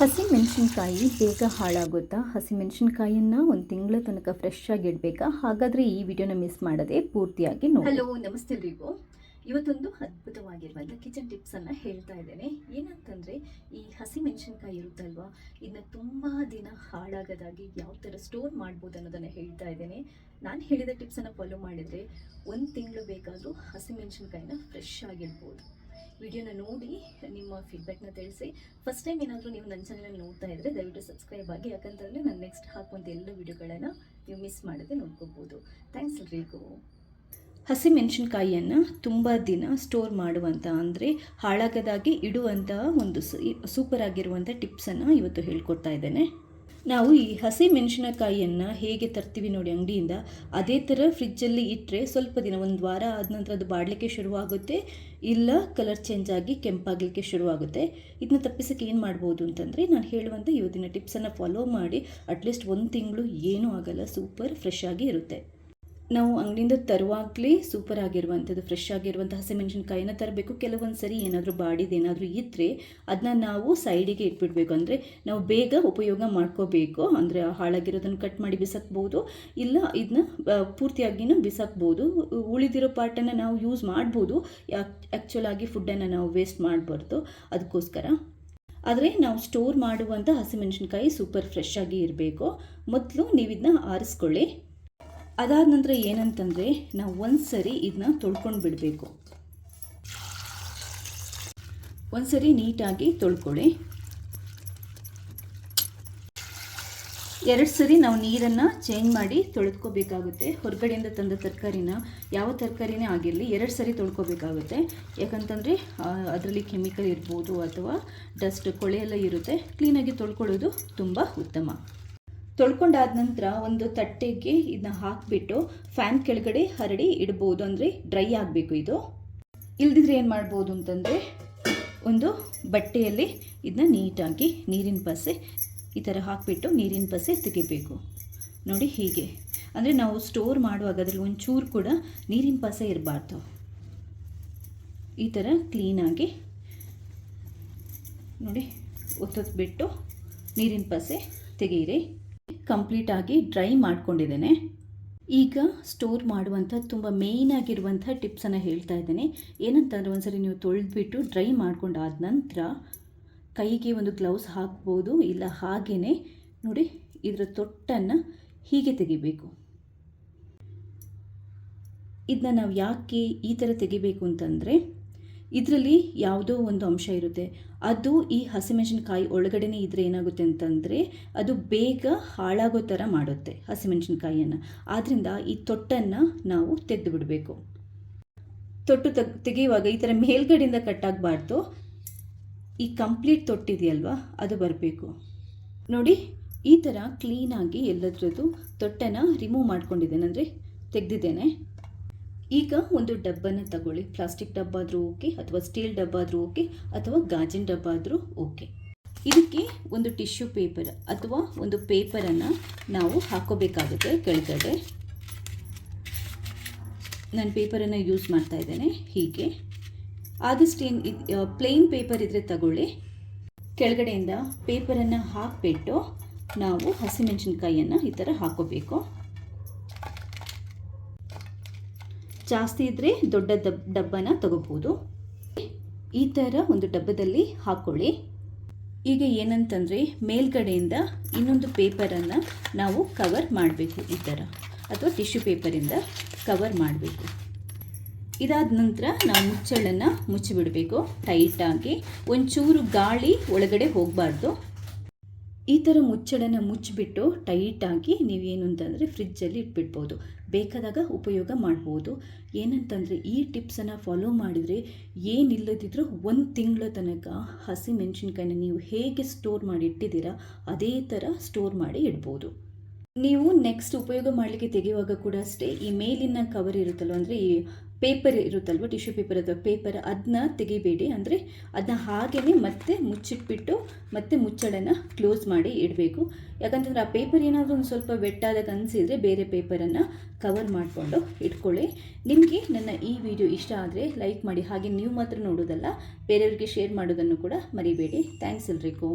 ಹಸಿ ಮೆಣಸಿನ್ಕಾಯಿ ಬೇಗ ಹಾಳಾಗುತ್ತಾ? ಹಸಿ ಮೆಣಸಿನ್ಕಾಯಿಯನ್ನು ಒಂದು ತಿಂಗಳ ತನಕ ಫ್ರೆಶ್ ಆಗಿ ಇಡಬೇಕಾ? ಹಾಗಾದರೆ ಈ ವಿಡಿಯೋನ ಮಿಸ್ ಮಾಡದೆ ಪೂರ್ತಿಯಾಗಿ ನೋಡಿ. ಹಲೋ ನಮಸ್ತೆ ಎಲ್ರಿಗೂ ಇವತ್ತೊಂದು ಅದ್ಭುತವಾಗಿರುವಂಥ ಕಿಚನ್ ಟಿಪ್ಸನ್ನು ಹೇಳ್ತಾ ಇದ್ದೇನೆ. ಏನಂತಂದರೆ, ಈ ಹಸಿ ಮೆಣಸಿನ್ಕಾಯಿ ಇರುತ್ತಲ್ವಾ? ಇದನ್ನ ತುಂಬ ದಿನ ಹಾಳಾಗದಾಗಿ ಯಾವ ಥರ ಸ್ಟೋರ್ ಮಾಡ್ಬೋದು ಅನ್ನೋದನ್ನು ಹೇಳ್ತಾ ಇದ್ದೇನೆ. ನಾನು ಹೇಳಿದ ಟಿಪ್ಸನ್ನು ಫಾಲೋ ಮಾಡಿದರೆ ಒಂದು ತಿಂಗಳು ಬೇಕಾದರೂ ಹಸಿ ಮೆಣಸಿನ್ಕಾಯಿನ ಫ್ರೆಶ್ ಆಗಿಡ್ಬೋದು. ವಿಡಿಯೋನ ನೋಡಿ, ನಿಮ್ಮ ಫೀಡ್ಬ್ಯಾಕ್ನ ತಿಳಿಸಿ. ಫಸ್ಟ್ ಟೈಮ್ ಏನಾದರೂ ನೀವು ನನ್ನ ಚಾನಲ್ ನೋಡ್ತಾ ಇದ್ದರೆ ದಯವಿಟ್ಟು ಸಬ್ಸ್ಕ್ರೈಬ್ ಆಗಿ, ಯಾಕಂತಂದರೆ ನಾನು ನೆಕ್ಸ್ಟ್ ಹಾಕುವಂಥ ಎಲ್ಲ ವಿಡಿಯೋಗಳನ್ನು ನೀವು ಮಿಸ್ ಮಾಡದೆ ನೋಡ್ಕೋಬೋದು. ಥ್ಯಾಂಕ್ಸ್ ಎಲ್ರಿಗೂ. ಹಸಿ ಮೆಣಸಿನ್ಕಾಯಿಯನ್ನು ತುಂಬ ದಿನ ಸ್ಟೋರ್ ಮಾಡುವಂಥ ಅಂದರೆ ಹಾಳಾಗದಾಗಿ ಇಡುವಂತಹ ಒಂದು ಸೂಪರ್ ಆಗಿರುವಂಥ ಟಿಪ್ಸನ್ನು ಇವತ್ತು ಹೇಳ್ಕೊಡ್ತಾ ಇದ್ದೇನೆ. ನಾವು ಈ ಹಸಿ ಮೆಣಸಿನಕಾಯಿಯನ್ನು ಹೇಗೆ ತರ್ತೀವಿ ನೋಡಿ ಅಂಗಡಿಯಿಂದ, ಅದೇ ಥರ ಫ್ರಿಜ್ಜಲ್ಲಿ ಇಟ್ಟರೆ ಸ್ವಲ್ಪ ದಿನ, ಒಂದು ವಾರ ಆದ ನಂತರ ಅದು ಬಾಡಲಿಕ್ಕೆ ಶುರುವಾಗುತ್ತೆ, ಇಲ್ಲ ಕಲರ್ ಚೇಂಜ್ ಆಗಿ ಕೆಂಪಾಗಲಿಕ್ಕೆ ಶುರುವಾಗುತ್ತೆ. ಇದನ್ನ ತಪ್ಪಿಸೋಕ್ಕೆ ಏನು ಮಾಡ್ಬೋದು ಅಂತಂದರೆ, ನಾನು ಹೇಳುವಂಥ ಇವತ್ತಿನ ಟಿಪ್ಸನ್ನು ಫಾಲೋ ಮಾಡಿ ಅಟ್ಲೀಸ್ಟ್ ಒಂದು ತಿಂಗಳು ಏನೂ ಆಗಲ್ಲ ಸೂಪರ್ ಫ್ರೆಶ್ ಆಗಿ ಇರುತ್ತೆ. ನಾವು ಅಂಗಡಿಯಿಂದ ತರುವಾಗಲೇ ಸೂಪರ್ ಆಗಿರುವಂಥದ್ದು ಫ್ರೆಶ್ ಆಗಿರುವಂಥ ಹಸಿಮೆಣಸಿನ್ಕಾಯಿನ ತರಬೇಕು. ಕೆಲವೊಂದು ಸರಿ ಏನಾದರೂ ಬಾಡಿದ ಏನಾದರೂ ಇದ್ದರೆ ಅದನ್ನ ನಾವು ಸೈಡಿಗೆ ಇಟ್ಬಿಡಬೇಕು. ಅಂದರೆ ನಾವು ಬೇಗ ಉಪಯೋಗ ಮಾಡ್ಕೋಬೇಕು. ಅಂದರೆ ಹಾಳಾಗಿರೋದನ್ನು ಕಟ್ ಮಾಡಿ ಬಿಸಾಕ್ಬೋದು. ಇಲ್ಲ ಇದನ್ನ ಪೂರ್ತಿಯಾಗಿನೂ ಬಿಸಾಕ್ಬೋದು. ಉಳಿದಿರೋ ಪಾರ್ಟನ್ನು ನಾವು ಯೂಸ್ ಮಾಡ್ಬೋದು. ಆ್ಯಕ್ಚುಲ್ ಆಗಿ ಫುಡ್ಡನ್ನು ನಾವು ವೇಸ್ಟ್ ಮಾಡಬಾರ್ದು. ಅದಕ್ಕೋಸ್ಕರ ಆದರೆ ನಾವು ಸ್ಟೋರ್ ಮಾಡುವಂಥ ಹಸಿಮೆಣಸಿನ್ಕಾಯಿ ಸೂಪರ್ ಫ್ರೆಶ್ ಆಗಿ ಇರಬೇಕು. ಮೊದಲು ನೀವು ಇದನ್ನ ಆರಿಸ್ಕೊಳ್ಳಿ. ಅದಾದ ನಂತರ ಏನಂತಂದರೆ, ನಾವು ಒಂದು ಸರಿ ಇದನ್ನ ತೊಳ್ಕೊಂಡು ಬಿಡಬೇಕು. ಒಂದು ಸರಿ ನೀಟಾಗಿ ತೊಳ್ಕೊಳ್ಳಿ. ಎರಡು ಸರಿ ನಾವು ನೀರನ್ನು ಚೇಂಜ್ ಮಾಡಿ ತೊಳೆದ್ಕೋಬೇಕಾಗುತ್ತೆ ಹೊರಗಡೆಯಿಂದ ತಂದ ತರಕಾರಿನ ಯಾವ ತರಕಾರಿನೇ ಆಗಿರಲಿ ಎರಡು ಸರಿ ತೊಳ್ಕೊಬೇಕಾಗುತ್ತೆ. ಯಾಕಂತಂದರೆ ಅದರಲ್ಲಿ ಕೆಮಿಕಲ್ ಇರ್ಬೋದು ಅಥವಾ ಡಸ್ಟ್ ಕೊಳೆ ಎಲ್ಲ ಇರುತ್ತೆ. ಕ್ಲೀನಾಗಿ ತೊಳ್ಕೊಳ್ಳೋದು ತುಂಬ ಉತ್ತಮ. ತೊಳ್ಕೊಂಡಾದ ನಂತರ ಒಂದು ತಟ್ಟೆಗೆ ಇದನ್ನ ಹಾಕಿಬಿಟ್ಟು ಫ್ಯಾನ್ ಕೆಳಗಡೆ ಹರಡಿ ಇಡ್ಬೋದು. ಅಂದರೆ ಡ್ರೈ ಆಗಬೇಕು ಇದು. ಇಲ್ದಿದ್ರೆ ಏನು ಮಾಡ್ಬೋದು ಅಂತಂದರೆ ಒಂದು ಬಟ್ಟೆಯಲ್ಲಿ ಇದನ್ನ ನೀಟಾಗಿ ನೀರಿನ ಪಸೆ ಈ ಥರ ಹಾಕಿಬಿಟ್ಟು ನೀರಿನ ಪಸೆ ತೆಗಿಬೇಕು. ನೋಡಿ ಹೀಗೆ. ಅಂದರೆ ನಾವು ಸ್ಟೋರ್ ಮಾಡುವಾಗ ಅದರಲ್ಲಿ ಒಂಚೂರು ಕೂಡ ನೀರಿನ ಪಸೆ ಇರಬಾರ್ದು. ಈ ಥರ ಕ್ಲೀನಾಗಿ ನೋಡಿ ಒತ್ತೊತ್ಬಿಟ್ಟು ನೀರಿನ ಪಸೆ ತೆಗೀರಿ. ಕಂಪ್ಲೀಟಾಗಿ ಡ್ರೈ ಮಾಡ್ಕೊಂಡಿದ್ದೇನೆ. ಈಗ ಸ್ಟೋರ್ ಮಾಡುವಂಥ, ತುಂಬ ಮೇಯ್ನ್ ಆಗಿರುವಂಥ ಟಿಪ್ಸನ್ನು ಹೇಳ್ತಾ ಇದ್ದೇನೆ. ಏನಂತಂದರೆ ಒಂದ್ಸರಿ ನೀವು ತೊಳೆದ್ಬಿಟ್ಟು ಡ್ರೈ ಮಾಡ್ಕೊಂಡಾದ ನಂತರ ಕೈಗೆ ಒಂದು ಗ್ಲೌಸ್ ಹಾಕ್ಬೋದು, ಇಲ್ಲ ಹಾಗೇ ನೋಡಿ, ಇದರ ತೊಟ್ಟನ್ನು ಹೀಗೆ ತೆಗಿಬೇಕು. ಇದನ್ನ ನಾವು ಯಾಕೆ ಈ ಥರ ತೆಗಿಬೇಕು ಅಂತಂದರೆ ಇದರಲ್ಲಿ ಯಾವುದೋ ಒಂದು ಅಂಶ ಇರುತ್ತೆ. ಅದು ಈ ಹಸಿಮೆಣಸಿನ್ಕಾಯಿ ಒಳಗಡೆನೆ ಇದ್ರೆ ಏನಾಗುತ್ತೆ ಅಂತಂದರೆ ಅದು ಬೇಗ ಹಾಳಾಗೋ ಥರ ಮಾಡುತ್ತೆ ಹಸಿಮೆಣಸಿನ್ಕಾಯಿಯನ್ನು. ಆದ್ದರಿಂದ ಈ ತೊಟ್ಟನ್ನು ನಾವು ತೆಗೆದು ಬಿಡಬೇಕು ತೊಟ್ಟು ತೆಗ್, ತೆಗೆಯುವಾಗ ಈ ಥರ ಮೇಲ್ಗಡೆಯಿಂದ ಕಟ್ಟಾಗಬಾರ್ದು ಈ ಕಂಪ್ಲೀಟ್ ತೊಟ್ಟಿದೆಯಲ್ವಾ, ಅದು ಬರಬೇಕು. ನೋಡಿ, ಈ ಥರ ಕ್ಲೀನಾಗಿ ಎಲ್ಲದರದ್ದು ತೊಟ್ಟನ್ನು ರಿಮೂವ್ ಮಾಡ್ಕೊಂಡಿದ್ದೇನೆ. ಅಂದರೆ ತೆಗೆದಿದ್ದೇನೆ. ಈಗ ಒಂದು ಡಬ್ಬನ ತಗೊಳ್ಳಿ. ಪ್ಲಾಸ್ಟಿಕ್ ಡಬ್ಬ ಆದರೂ ಓಕೆ, ಅಥವಾ ಸ್ಟೀಲ್ ಡಬ್ಬ ಆದರೂ ಓಕೆ, ಅಥವಾ ಗಾಜಿನ ಡಬ್ಬ ಆದರೂ ಓಕೆ. ಇದಕ್ಕೆ ಒಂದು ಟಿಶ್ಯೂ ಪೇಪರ್ ಅಥವಾ ಒಂದು ಪೇಪರನ್ನು ನಾವು ಹಾಕೋಬೇಕಾಗುತ್ತೆ ಕೆಳಗಡೆ. ನಾನು ಪೇಪರನ್ನು ಯೂಸ್ ಮಾಡ್ತಾ ಇದ್ದೇನೆ ಹೀಗೆ. ಆದಷ್ಟು ಏನು ಪ್ಲೇನ್ ಪೇಪರ್ ಇದ್ದರೆ ತಗೊಳ್ಳಿ. ಕೆಳಗಡೆಯಿಂದ ಪೇಪರನ್ನು ಹಾಕಿಬಿಟ್ಟು ನಾವು ಹಸಿಮೆಣಸಿನ್ಕಾಯಿಯನ್ನು ಈ ಥರ ಹಾಕೋಬೇಕು. ಜಾಸ್ತಿ ಇದ್ದರೆ ದೊಡ್ಡ ದಬ್, ಡಬ್ಬನ ತಗೋಬೋದು. ಈ ಥರ ಒಂದು ಡಬ್ಬದಲ್ಲಿ ಹಾಕ್ಕೊಳ್ಳಿ ಈಗ ಏನಂತಂದರೆ ಮೇಲ್ಗಡೆಯಿಂದ ಇನ್ನೊಂದು ಪೇಪರನ್ನು ನಾವು ಕವರ್ ಮಾಡಬೇಕು ಈ ಥರ ಅಥವಾ ಟಿಶ್ಯೂ ಪೇಪರಿಂದ ಕವರ್ ಮಾಡಬೇಕು. ಇದಾದ ನಂತರ ನಾವು ಮುಚ್ಚಳನ್ನು ಮುಚ್ಚಿಬಿಡಬೇಕು. ಟೈಟಾಗಿ ಒಂಚೂರು ಗಾಳಿ ಒಳಗಡೆ ಹೋಗಬಾರ್ದು. ಈ ಥರ ಮುಚ್ಚಳನ ಮುಚ್ಚಿಬಿಟ್ಟು ಟೈಟಾಗಿ ನೀವೇನು ಅಂತಂದರೆ ಫ್ರಿಜ್ಜಲ್ಲಿ ಇಟ್ಬಿಡ್ಬೋದು. ಬೇಕಾದಾಗ ಉಪಯೋಗ ಮಾಡ್ಬೋದು. ಏನಂತಂದರೆ ಈ ಟಿಪ್ಸನ್ನು ಫಾಲೋ ಮಾಡಿದರೆ ಏನಿಲ್ಲದಿದ್ರೂ ಒಂದು ತಿಂಗಳ ತನಕ ಹಸಿ ಮೆಣಸಿನ್ಕಾಯಿನ ನೀವು ಹೇಗೆ ಸ್ಟೋರ್ ಮಾಡಿ ಇಟ್ಟಿದ್ದೀರಾ, ಅದೇ ಥರ ಸ್ಟೋರ್ ಮಾಡಿ ಇಡ್ಬೋದು. ನೀವು ನೆಕ್ಸ್ಟ್ ಉಪಯೋಗ ಮಾಡಲಿಕ್ಕೆ ತೆಗೆಯುವಾಗ ಕೂಡ ಅಷ್ಟೇ, ಈ ಮೇಲಿನ ಕವರ್ ಇರುತ್ತಲ್ವ, ಅಂದರೆ ಈ ಪೇಪರ್ ಇರುತ್ತಲ್ವ ಟಿಶ್ಯೂ ಪೇಪರ್ ಅಥವಾ ಪೇಪರ್ ಅದನ್ನ ತೆಗಿಬೇಡಿ, ಅಂದರೆ ಅದನ್ನ ಹಾಗೆಯೇ ಮತ್ತೆ ಮುಚ್ಚಿಟ್ಬಿಟ್ಟು ಮತ್ತೆ ಮುಚ್ಚಳನ ಕ್ಲೋಸ್ ಮಾಡಿ ಇಡಬೇಕು. ಯಾಕಂತಂದರೆ ಆ ಪೇಪರ್ ಏನಾದರೂ ಒಂದು ಸ್ವಲ್ಪ ವೆಟ್ಟಾದಾಗ ಅನಿಸಿದರೆ ಬೇರೆ ಪೇಪರನ್ನು ಕವರ್ ಮಾಡಿಕೊಂಡು ಇಟ್ಕೊಳ್ಳಿ. ನಿಮಗೆ ನನ್ನ ಈ ವಿಡಿಯೋ ಇಷ್ಟ ಆದರೆ ಲೈಕ್ ಮಾಡಿ, ಹಾಗೆ ನೀವು ಮಾತ್ರ ನೋಡೋದಲ್ಲ, ಬೇರೆಯವ್ರಿಗೆ ಶೇರ್ ಮಾಡೋದನ್ನು ಕೂಡ ಮರಿಬೇಡಿ. ಥ್ಯಾಂಕ್ಸ್ ಎಲ್ರಿಗೂ.